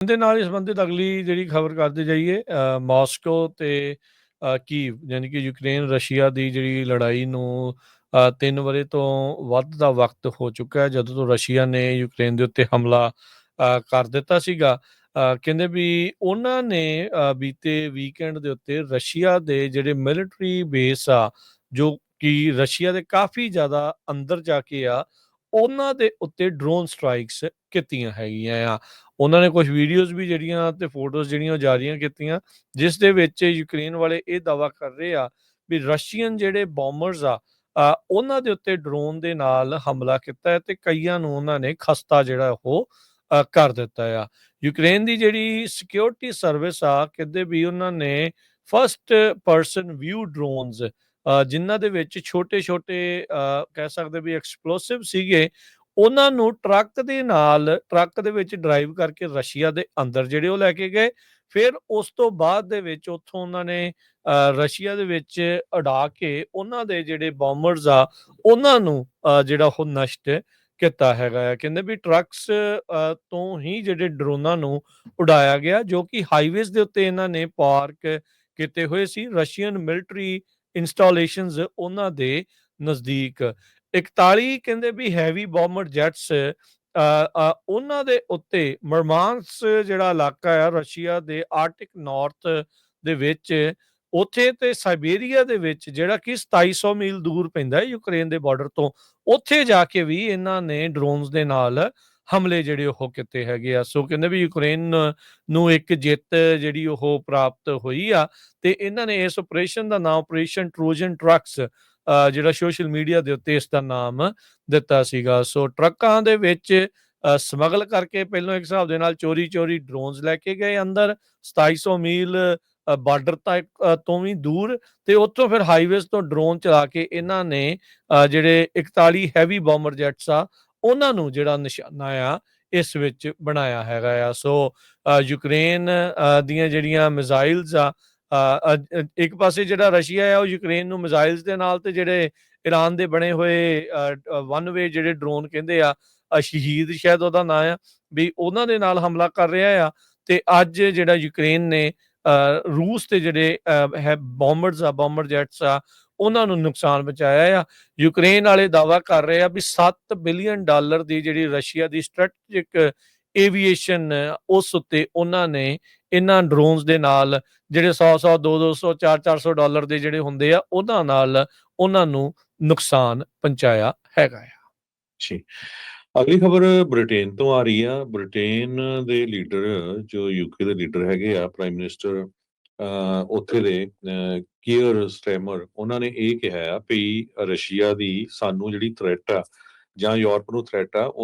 ਦੇ ਨਾਲ ਹੀ ਸੰਬੰਧਿਤ ਅਗਲੀ ਜਿਹੜੀ ਖਬਰ ਕਰਦੇ ਜਾਈਏ ਅ, ਮਾਸਕੋ ਤੇ ਕੀਵ ਯਾਨੀ ਕਿ ਯੂਕਰੇਨ ਰਸ਼ੀਆ ਦੀ ਜਿਹੜੀ ਲੜਾਈ ਨੂੰ ਅ, ਤਿੰਨ ਵਰੇ ਤੋਂ ਵੱਧ ਦਾ ਵਕਤ ਹੋ ਚੁੱਕਾ ਹੈ ਜਦੋਂ ਤੋਂ ਰਸ਼ੀਆ ਨੇ ਯੂਕਰੇਨ ਦੇ ਉੱਤੇ ਹਮਲਾ ਕਰ ਦਿੱਤਾ ਸੀਗਾ। ਅ, ਕਹਿੰਦੇ ਵੀ ਉਹਨਾਂ ਨੇ ਅ, ਬੀਤੇ ਵੀਕਐਂਡ ਦੇ ਉੱਤੇ ਰਸ਼ੀਆ ਦੇ ਜਿਹੜੇ ਮਿਲਟਰੀ ਬੇਸ ਆ ਜੋ ਕਿ ਰਸ਼ੀਆ ਦੇ ਕਾਫੀ ਜ਼ਿਆਦਾ ਅੰਦਰ ਜਾ ਕੇ ਆ ਉਹਨਾਂ ਦੇ ਉੱਤੇ ਡਰੋਨ ਸਟ੍ਰਾਈਕਸ ਕੀਤੀਆਂ ਹੈਗੀਆਂ ਆ। ਉਹਨਾਂ ਨੇ ਕੁਝ ਵੀਡੀਓਜ਼ ਵੀ ਜਿਹੜੀਆਂ ਤੇ ਫੋਟੋਜ਼ ਜਿਹੜੀਆਂ ਉਹ ਜਾਰੀਆਂ ਕੀਤੀਆਂ, ਜਿਸ ਦੇ ਵਿੱਚ ਯੂਕਰੇਨ ਵਾਲੇ ਇਹ ਦਾਵਾ ਕਰ ਰਹੇ ਆ ਵੀ ਰਸ਼ੀਅਨ ਜਿਹੜੇ ਬੰਬਰਸ ਆ ਉਹਨਾਂ ਦੇ ਉੱਤੇ ਡਰੋਨ ਦੇ ਨਾਲ ਹਮਲਾ ਕੀਤਾ ਹੈ ਤੇ ਕਈਆਂ ਨੂੰ ਉਹਨਾਂ ਨੇ ਖਸਤਾ ਜਿਹੜਾ ਉਹ ਕਰ ਦਿੱਤਾ ਆ। ਯੂਕਰੇਨ ਦੀ ਜਿਹੜੀ ਸਿਕਿਉਰਿਟੀ ਸਰਵਿਸ ਆ ਕਹਿੰਦੇ ਵੀ ਉਹਨਾਂ ਨੇ ਫਰਸਟ ਪਰਸਨ ਵਿਊ ਡਰੋਨਸ ਜਿਨ੍ਹਾਂ ਦੇ ਵਿੱਚ ਛੋਟੇ-ਛੋਟੇ ਕਹਿ ਸਕਦੇ ਵੀ ਐਕਸਪਲੋਸਿਵ ਸੀਗੇ ਉਹਨਾਂ ਨੂੰ ਟਰੱਕ ਦੇ ਨਾਲ, ਟਰੱਕ ਦੇ ਵਿੱਚ ਡਰਾਈਵ ਕਰਕੇ ਰਸ਼ੀਆ ਦੇ ਅੰਦਰ ਜਿਹੜੇ ਉਹ ਲੈ ਕੇ ਗਏ। ਫਿਰ ਉਸ ਤੋਂ ਬਾਅਦ ਦੇ ਵਿੱਚ ਉੱਥੋਂ ਉਹਨਾਂ ਨੇ ਰਸ਼ੀਆ ਦੇ ਵਿੱਚ ਉਡਾ ਕੇ ਉਹਨਾਂ ਦੇ ਜਿਹੜੇ ਬੰਬਰਸ ਆ, ਉਹਨਾਂ ਨੂੰ ਜਿਹੜਾ ਉਹ ਨਸ਼ਟ ਕੀਤਾ ਹੈਗਾ ਆ। ਕਹਿੰਦੇ ਵੀ ਟਰੱਕਸ ਤੋਂ ਹੀ ਜਿਹੜੇ ਡਰੋਨਾਂ ਨੂੰ ਉਡਾਇਆ ਗਿਆ, ਜੋ ਕਿ ਹਾਈਵੇਜ਼ ਦੇ ਉੱਤੇ ਇਹਨਾਂ ਨੇ ਪਾਰਕ ਕੀਤੇ ਹੋਏ ਸੀ। ਰਸ਼ੀਅਨ ਮਿਲਟਰੀ ਇੰਸਟਾਲੇਸ਼ਨਸ ਉਹਨਾਂ ਦੇ ਨਜ਼ਦੀਕ। 41 ਕਹਿੰਦੇ ਵੀ ਹੈਵੀ ਬੰਬਰ ਜੈਟਸ ਉਹਨਾਂ ਦੇ ਉੱਤੇ ਮਰਮਾਂਸ ਜਿਹੜਾ ਇਲਾਕਾ ਆ ਰਸ਼ੀਆ ਦੇ ਆਰਟਿਕ ਨਾਰਥ ਦੇ ਵਿੱਚ, ਉੱਥੇ ਤੇ ਸਾਈਬੇਰੀਆ ਦੇ ਵਿੱਚ ਜਿਹੜਾ ਕਿ 2700 ਮੀਲ ਦੂਰ ਪੈਂਦਾ ਹੈ ਯੂਕਰੇਨ ਦੇ ਬਾਰਡਰ ਤੋਂ, ਉੱਥੇ ਜਾ ਕੇ ਵੀ ਇਹਨਾਂ ਨੇ ਡਰੋਨਸ ਦੇ ਨਾਲ ਹਮਲੇ ਜਿਹੜੇ ਉਹ ਕੀਤੇ ਹੈਗੇ ਆ। ਸੋ ਕਹਿੰਦੇ ਵੀ ਯੂਕਰੇਨ ਨੂੰ ਇੱਕ ਜਿੱਤ ਜਿਹੜੀ ਉਹ ਪ੍ਰਾਪਤ ਹੋਈ ਆ ਤੇ ਇਹਨਾਂ ਨੇ ਇਸ ਆਪਰੇਸ਼ਨ ਦਾ ਨਾਮ ਆਪਰੇਸ਼ਨ ਟਰੋਜਨ ਟਰੱਕਸ ਜਿਹੜਾ ਸੋਸ਼ਲ ਮੀਡੀਆ ਦੇ ਉੱਤੇ ਇਸ ਦਾ ਨਾਮ ਦਿੱਤਾ ਸੀਗਾ। ਸੋ ਟਰੱਕਾਂ ਦੇ ਵਿੱਚ ਸਮਗਲ ਕਰਕੇ ਪਹਿਲਾਂ ਇੱਕ ਹਿਸਾਬ ਦੇ ਨਾਲ ਚੋਰੀ ਚੋਰੀ ਡਰੋਨਸ ਲੈ ਕੇ ਗਏ ਅੰਦਰ। 2700 ਮੀਲ ਬਾਰਡਰ ਤੋਂ ਵੀ ਦੂਰ ਤੇ ਉੱਥੋਂ ਫਿਰ ਹਾਈਵੇਜ਼ ਤੋਂ ਡਰੋਨ ਚਲਾ ਕੇ ਇਹਨਾਂ ਨੇ ਅ, ਜਿਹੜੇ 41 ਹੈਵੀ ਬੰਬਰ ਜੈਟਸ ਆ ਉਹਨਾਂ ਨੂੰ ਜਿਹੜਾ ਨਿਸ਼ਾਨਾ ਆ ਇਸ ਵਿੱਚ ਬਣਾਇਆ ਹੈਗਾ ਆ। ਸੋ ਅ, ਯੂਕਰੇਨ ਅ, ਦੀਆਂ ਜਿਹੜੀਆਂ ਮਿਜ਼ਾਈਲਸ ਆ ਇੱਕ ਪਾਸੇ ਜਿਹੜਾ ਰਸ਼ੀਆ ਆ ਉਹ ਯੂਕਰੇਨ ਨੂੰ ਮਿਜ਼ਾਈਲਸ ਦੇ ਨਾਲ ਤੇ ਜਿਹੜੇ ਈਰਾਨ ਦੇ ਬਣੇ ਹੋਏ ਵਨ ਵੇ ਜਿਹੜੇ ਡਰੋਨ ਕਹਿੰਦੇ ਆ ਸ਼ਹੀਦ ਸ਼ਾਇਦ ਉਹਦਾ ਨਾਂ ਆ ਵੀ ਉਹਨਾਂ ਦੇ ਨਾਲ ਹਮਲਾ ਕਰ ਰਿਹਾ ਆ ਤੇ ਅੱਜ ਜਿਹੜਾ ਯੂਕਰੇਨ ਨੇ ਅ, ਰੂਸ ਤੇ ਜਿਹੜੇ ਅ, ਹੈ ਬੰਬਰਸ ਆ ਬੰਬਰ ਜੈਟਸ ਆ ਉਹਨਾਂ ਨੂੰ ਨੁਕਸਾਨ ਪਹੁੰਚਾਇਆ ਆ। ਯੂਕਰੇਨ ਵਾਲੇ ਦਾਵਾ ਕਰ ਰਹੇ ਆ ਵੀ 7 ਬਿਲੀਅਨ ਡਾਲਰ ਦੀ ਜਿਹੜੀ ਰਸ਼ੀਆ ਦੀ ਸਟ੍ਰੈਟਜਿਕ ਏਵੀਏਸ਼ਨ ਉਸ ਉੱਤੇ ਉਹਨਾਂ ਨੇ ਇਹਨਾਂ ਡਰੋਨਸ ਦੇ ਨਾਲ ਜਿਹੜੇ 100 100 200 4 400 ਡਾਲਰ ਦੇ ਜਿਹੜੇ ਹੁੰਦੇ ਆ ਉਹਨਾਂ ਨਾਲ ਉਹਨਾਂ ਨੂੰ ਨੁਕਸਾਨ ਪਹੁੰਚਾਇਆ ਹੈਗਾ ਆ। ਜੀ। ਅਗਲੀ ਖਬਰ ਬ੍ਰਿਟੇਨ ਤੋਂ ਆ ਰਹੀ ਆ। ਬ੍ਰਿਟੇਨ ਦੇ ਲੀਡਰ ਜੋ ਯੂਕੇ ਦੇ ਲੀਡਰ ਹੈਗੇ ਆ ਪ੍ਰਾਈਮ ਮਿਨਿਸਟਰ ਅ, ਉੱਥੇ ਦੇ ਕੀਅਰ ਸਟੈਮਰ ਉਹਨਾਂ ਨੇ ਇਹ ਕਿਹਾ ਆ ਵੀ ਰਸ਼ੀਆ ਦੀ ਸਾਨੂੰ ਜਿਹੜੀ ਥ੍ਰੈਟ ਆ ਜਾਂ ਯੂਰਪ ਨੂੰ ਥ੍ਰੈਟ ਆ ਉਹ